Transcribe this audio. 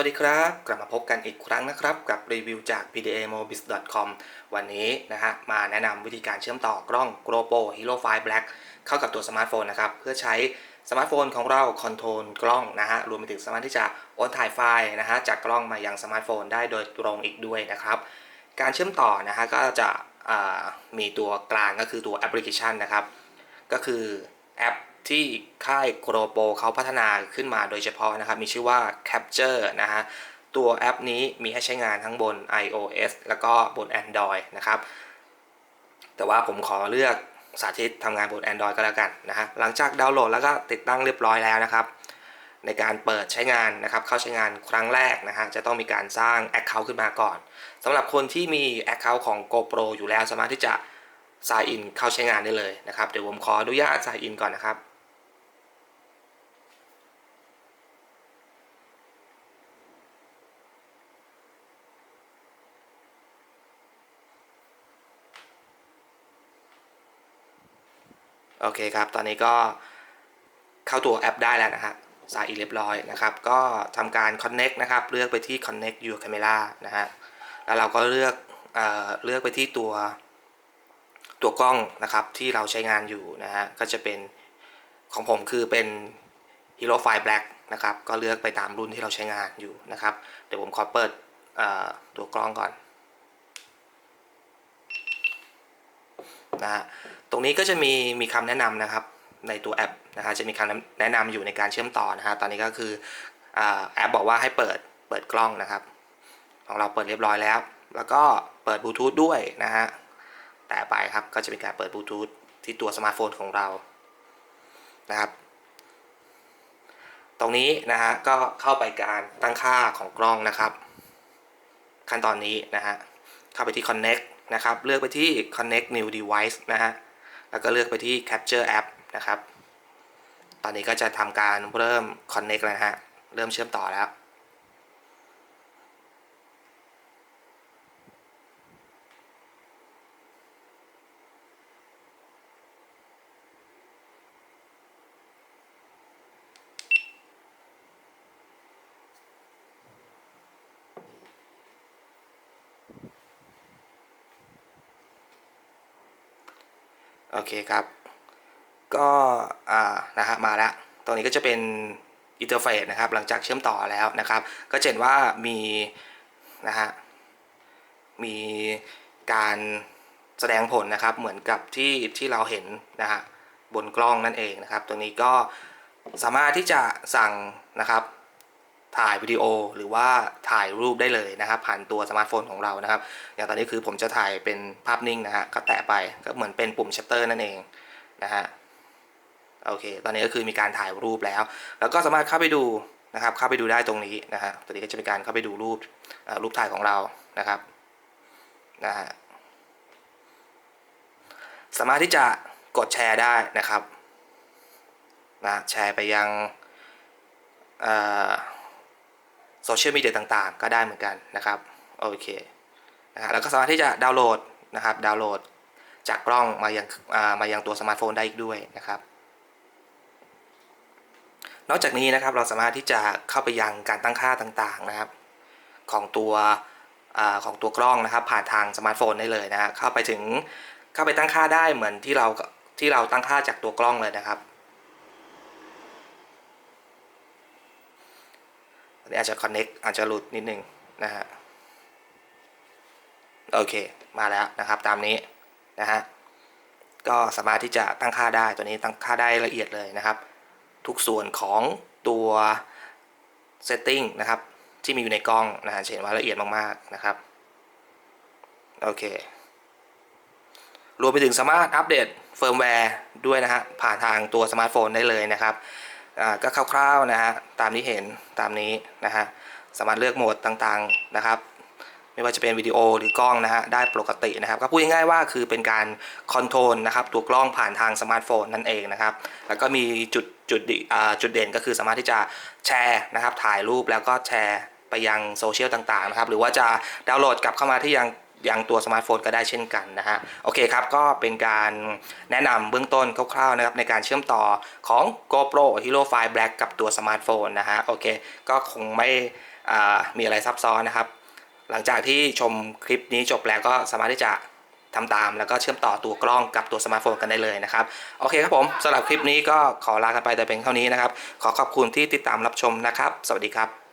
วัสดีครับ กลับมาพบกันอีกครั้งนะครับ กับรีวิวจาก pdamobis.com วันนี้นะฮะมาแนะนำวิธีการเชื่อมต่อกล้อง GoPro Hero 5 Black เข้ากับตัวสมาร์ทโฟนนะครับ เพื่อใช้สมาร์ทโฟนของเราคอนโทรลกล้องนะฮะรวมไปถึงสามารถที่จะโอนถ่ายไฟล์นะฮะจากกล้องมายังสมาร์ทโฟนได้โดยตรงอีกด้วยนะครับ การเชื่อมต่อนะฮะก็จะมีตัวกลางก็คือตัวแอปพลิเคชันนะครับ ก็คือแอป ที่ค่าย GoPro เขาพัฒนาขึ้นมาโดยเฉพาะนะครับ มีชื่อว่า Capture นะฮะ ตัวแอปนี้มีให้ใช้งานทั้งบน iOS แล้วก็บน Android นะครับ แต่ว่าผมขอเลือกสาธิตทำงานบน Android ก็แล้วกันนะฮะ หลังจากดาวน์โหลดแล้วก็ติดตั้งเรียบร้อยแล้วนะครับ ในการเปิดใช้งานนะครับ เข้าใช้งานครั้งแรกนะฮะ จะต้องมีการสร้าง Account ขึ้นมาก่อนสำหรับคนที่มี Account ของ GoPro อยู่แล้วสามารถที่จะ sign in เข้าใช้งานได้เลยนะครับ เดี๋ยวผมขออนุญาต sign in ก่อนนะครับ โอเคครับ ตอนนี้ก็เข้าตัวแอปได้แล้วนะฮะสายอีเรียบร้อยนะครับ ก็ทำการ connect นะครับ เลือกไปที่ connect your camera นะฮะ แล้วเราก็เลือกเอ่อเลือกไปที่ตัวตัวกล้องนะครับที่เราใช้งานอยู่นะฮะ ก็จะเป็นของผมคือเป็น Hero 5 Black นะครับ ก็เลือกไปตามรุ่นที่เราใช้งานอยู่นะครับ เดี๋ยวผมขอเปิดตัวกล้องก่อน นะฮะตรงนี้ก็จะมีมีคำแนะนำนะครับในตัวแอปนะฮะจะมีคำแนะนำอยู่ในการเชื่อมต่อนะฮะตอนนี้ก็คืออแอปบอกว่าให้เปิดเปิดกล้องนะครับ ของเราเปิดเรียบร้อยแล้ว แล้วก็เปิดบลูทูธด้วยนะฮะแต่ไปครับก็จะเป็นการเปิดบลูทูธที่ตัวสมาร์ทโฟนของเรานะครับ ตรงนี้นะฮะก็เข้าไปการตั้งค่าของกล้องนะครับ ขั้นตอนนี้นะฮะเข้าไปที่ connect นะครับ เลือกไปที่ connect new device นะฮะ แล้วก็เลือกไปที่ capture app นะครับ ตอนนี้ก็จะทำการเริ่ม connect แล้วนะฮะ เริ่มเชื่อมต่อแล้ว โอเคครับ ก็อ่านะฮะมาแล้วตรงนี้ก็จะเป็นอินเทอร์เฟซนะครับ หลังจากเชื่อมต่อแล้วนะครับ ก็เห็นว่ามีนะฮะมีการแสดงผลนะครับ เหมือนกับที่ที่เราเห็นนะฮะบนกล้องนั่นเองนะครับตรงนี้ก็สามารถที่จะสั่งนะครับ ถ่ายวิดีโอหรือว่าถ่ายรูปได้เลยนะครับ ผ่านตัวสมาร์ทโฟนของเรานะครับ อย่างตอนนี้คือผมจะถ่ายเป็นภาพนิ่งนะฮะก็แตะไปก็เหมือนเป็นปุ่มชัตเตอร์นั่นเองนะฮะโอเค ตอนนี้ก็คือมีการถ่ายรูปแล้ว แล้วก็สามารถเข้าไปดูนะครับ เข้าไปดูได้ตรงนี้นะฮะตอนนี้ก็จะเป็นการเข้าไปดูรูปรูปถ่ายของเรานะครับนะฮะสามารถที่จะกดแชร์ได้นะครับนะแชร์ไปยังอ่า โซเชียลมีเดียต่างๆ ก็ได้เหมือนกันนะครับโอเคนะฮะแล้วก็สามารถที่จะดาวน์โหลดนะครับดาวน์โหลดจากกล้องมายังอ่ามายังตัวสมาร์ทโฟนได้อีกด้วยนะครับ นอกจากนี้นะครับเราสามารถที่จะเข้าไปยังการตั้งค่าต่างๆนะครับ ของตัวอาของตัวกล้องนะครับ ผ่านทางสมาร์ทโฟนได้เลยนะฮะเข้าไปถึงเข้าไปตั้งค่าได้เหมือนที่เราที่เราตั้งค่าจากตัวกล้องเลยนะครับ อันนี้อาจจะ connect อาจจะหลุดนิดนึงนะฮะโอเค มาแล้วนะครับตามนี้นะฮะก็สามารถที่จะตั้งค่าได้ตัวนี้ตั้งค่าได้ละเอียดเลยนะครับ ทุกส่วนของตัว setting นะครับ ที่มีอยู่ในกล้องนะฮะเห็นว่าละเอียดมากๆนะครับโอเครวมไปถึงสามารถอัปเดตเฟิร์มแวร์ด้วยนะฮะผ่านทางตัวสมาร์ทโฟนได้เลยนะครับ ก็คร่าวๆนะฮะตามที่เห็นตามนี้นะฮะสามารถเลือกโหมดต่างๆนะครับ ไม่ว่าจะเป็นวิดีโอหรือกล้องนะฮะได้ปกตินะครับ ก็พูดง่ายๆว่าคือเป็นการคอนโทรลนะครับตัวกล้องผ่านทางสมาร์ทโฟนนั่นเองนะครับ แล้วก็มีจุดจุดจุดเด่นก็คือสามารถที่จะแชร์นะครับ ถ่ายรูปแล้วก็แชร์ไปยังโซเชียลต่างๆนะครับ หรือว่าจะดาวน์โหลดกลับเข้ามาที่ยัง ยังตัวสมาร์ทโฟนก็ได้เช่นกันนะฮะโอเคครับก็เป็นการแนะนำเบื้องต้นคร่าวๆนะครับในการเชื่อมต่อของ GoPro Hero 5 Black กับตัวสมาร์ทโฟนนะฮะโอเคก็คงไม่มีอะไรซับซ้อนนะครับ หลังจากที่ชมคลิปนี้จบแล้วก็สามารถที่จะทำตามแล้วก็เชื่อมต่อตัวกล้องกับตัวสมาร์ทโฟนกันได้เลยนะครับ โอเคครับผมสำหรับคลิปนี้ก็ขอลากันไปแต่เพียงเท่านี้นะครับ ขอขอบคุณที่ติดตามรับชมนะครับ สวัสดีครับ